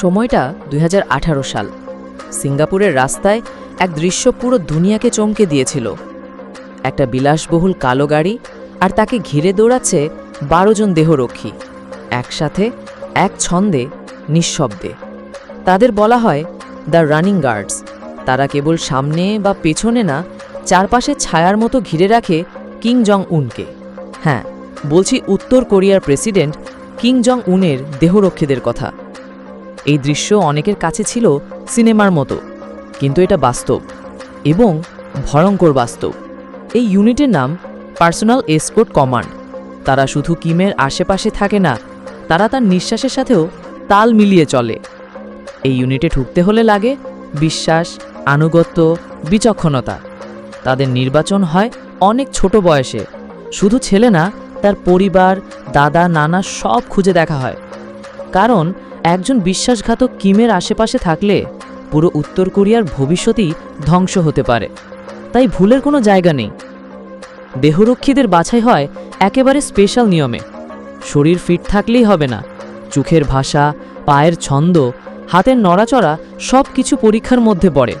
সময়টা দুই হাজার আঠারো সাল। সিঙ্গাপুরের রাস্তায় এক দৃশ্য পুরো দুনিয়াকে চমকে দিয়েছিল। একটা বিলাসবহুল কালো গাড়ি আর তাকে ঘিরে দৌড়াচ্ছে বারো জন দেহরক্ষী, একসাথে এক ছন্দে, নিঃশব্দে। তাদের বলা হয় দ্য রানিং গার্ডস। তারা কেবল সামনে বা পেছনে না, চারপাশে ছায়ার মতো ঘিরে রাখে কিং জং উনকে হ্যাঁ বলছি উত্তর কোরিয়ার প্রেসিডেন্ট কিং জং উনের দেহরক্ষীদের কথা। এই দৃশ্য অনেকের কাছে ছিল সিনেমার মতো, কিন্তু এটা বাস্তব এবং ভয়ঙ্কর বাস্তব। এই ইউনিটের নাম পার্সোনাল এসকোর্ট কমান্ড। তারা শুধু কিমের আশেপাশে থাকে না, তারা তার নিঃশ্বাসের সাথেও তাল মিলিয়ে চলে। এই ইউনিটে ঢুকতে হলে লাগে বিশ্বাস, আনুগত্য, বিচক্ষণতা। তাদের নির্বাচন হয় অনেক ছোট বয়সে। শুধু ছেলে না, তার পরিবার, দাদা, নানা সব খুঁজে দেখা হয়। কারণ একজন বিশ্বাসঘাতক কিমের আশেপাশে থাকলে পুরো উত্তর কোরিয়ার ভবিষ্যতই ধ্বংস হতে পারে। তাই ভুলের কোনো জায়গা নেই। দেহরক্ষীদের বাছাই হয় একেবারে স্পেশাল নিয়মে। শরীর ফিট থাকলেই হবে না। চোখের ভাষা, পায়ের ছন্দ, হাতের নড়াচড়া সব কিছু পরীক্ষার মধ্যে পড়ে।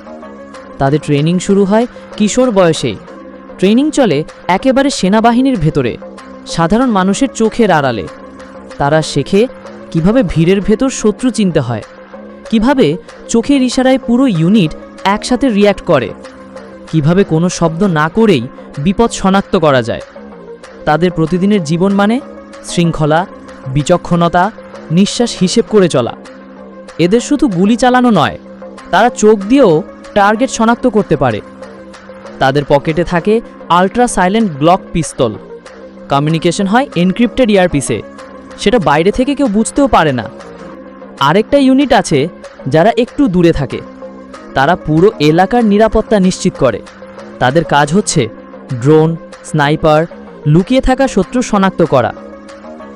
তাদের ট্রেনিং শুরু হয় কিশোর বয়সেই। ট্রেনিং চলে একেবারে সেনাবাহিনীর ভেতরে। সাধারণ মানুষের চোখের আড়ালে। তারা শেখে কীভাবে ভিড়ের ভেতর শত্রু চিনতে হয়? কীভাবে চোখের ইশারায় পুরো ইউনিট একসাথে রিয়্যাক্ট করে? কীভাবে কোনো শব্দ না করেই বিপদ শনাক্ত করা যায়? তাদের প্রতিদিনের জীবন মানে শৃঙ্খলা, বিচক্ষণতা, নিঃশ্বাস হিসেব করে চলা। এদের শুধু গুলি চালানো নয়, তারা চোখ দিয়েও টার্গেট শনাক্ত করতে পারে। তাদের পকেটে থাকে ultra silent Glock pistol communication হয় এনক্রিপ্টেড ইয়ারপিসে সেটা বাইরে থেকে কেউ বুঝতেও পারে না। আরেকটা ইউনিট আছে যারা একটু দূরে থাকে। তারা পুরো এলাকার নিরাপত্তা নিশ্চিত করে। তাদের কাজ হচ্ছে ড্রোন স্নাইপার লুকিয়ে থাকা শত্রু শনাক্ত করা।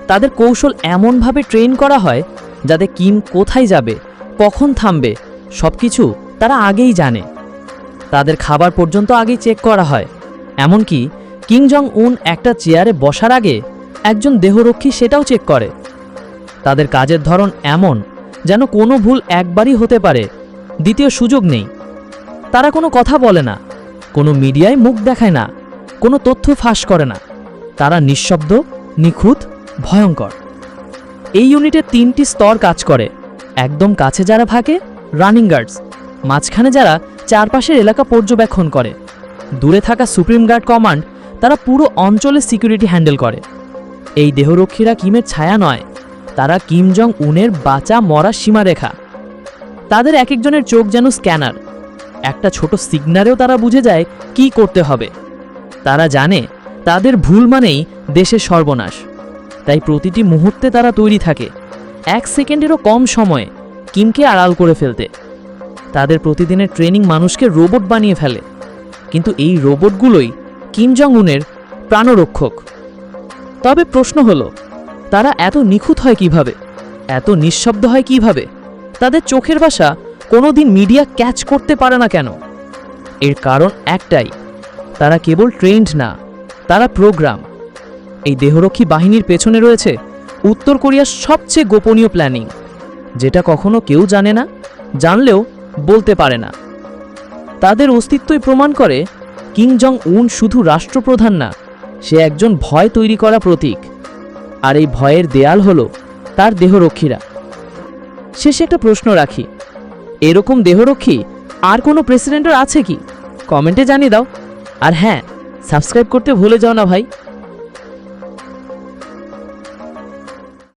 তাদের কৌশল এমনভাবে ট্রেন করা হয় যাতে কিম কোথায় যাবে, কখন থামবে সব কিছু তারা আগেই জানে। তাদের খাবার পর্যন্ত আগেই চেক করা হয়। এমনকি কিং জং উন একটা চেয়ারে বসার আগে একজন দেহরক্ষী সেটাও চেক করে। তাদের কাজের ধরন এমন যেন কোনো ভুল একবারই হতে পারে, দ্বিতীয় সুযোগ নেই। তারা কোনো কথা বলে না, কোনো মিডিয়ায় মুখ দেখায় না, কোনো তথ্য ফাঁস করে না। তারা নিঃশব্দ, নিখুঁত, ভয়ঙ্কর। এই ইউনিটে তিনটি স্তর কাজ করে। একদম কাছে যারা থাকে রানিং গার্ডস মাঝখানে যারা চারপাশের এলাকা পর্যবেক্ষণ করে। দূরে থাকা সুপ্রিম গার্ড কমান্ড তারা পুরো অঞ্চলে সিকিউরিটি হ্যান্ডেল করে। এই দেহরক্ষীরা কিমের ছায়া নয়, তারা কিম জং উনের বাঁচা মরা সীমারেখা। তাদের এক একজনের চোখ যেন স্ক্যানার। একটা ছোট সিগনারেও তারা বুঝে যায় কি করতে হবে। তারা জানে, তাদের ভুল মানেই দেশের সর্বনাশ। তাই প্রতিটি মুহূর্তে তারা তৈরি থাকে, এক সেকেন্ডেরও কম সময়ে কিমকে আড়াল করে ফেলতে। তাদের প্রতিদিনের ট্রেনিং মানুষকে রোবট বানিয়ে ফেলে। কিন্তু এই রোবটগুলোই কিম জং উনের প্রাণরক্ষক। তবে প্রশ্ন হলো, তারা এত নিখুঁত হয় কীভাবে? এত নিঃশব্দ হয় কীভাবে? তাদের চোখের ভাষা কোনোদিন মিডিয়া ক্যাচ করতে পারে না কেন? এর কারণ একটাই, তারা কেবল ট্রেন্ড না, তারা প্রোগ্রাম। এই দেহরক্ষী বাহিনীর পেছনে রয়েছে উত্তর কোরিয়ার সবচেয়ে গোপনীয় প্ল্যানিং, যেটা কখনো কেউ জানে না, জানলেও বলতে পারে না। তাদের অস্তিত্বই প্রমাণ করে কিং জং উন শুধু রাষ্ট্রপ্রধান না সে একজন ভয় তৈরি করা প্রতীক। আর এই ভয়ের দেয়াল হলো তার দেহরক্ষীরা। শেষে একটা প্রশ্ন রাখি, এরকম দেহরক্ষী আর কোনো প্রেসিডেন্টের আছে কি? কমেন্টে জানিয়ে দাও। আর হ্যাঁ সাবস্ক্রাইব করতে ভুলে যাও না ভাই।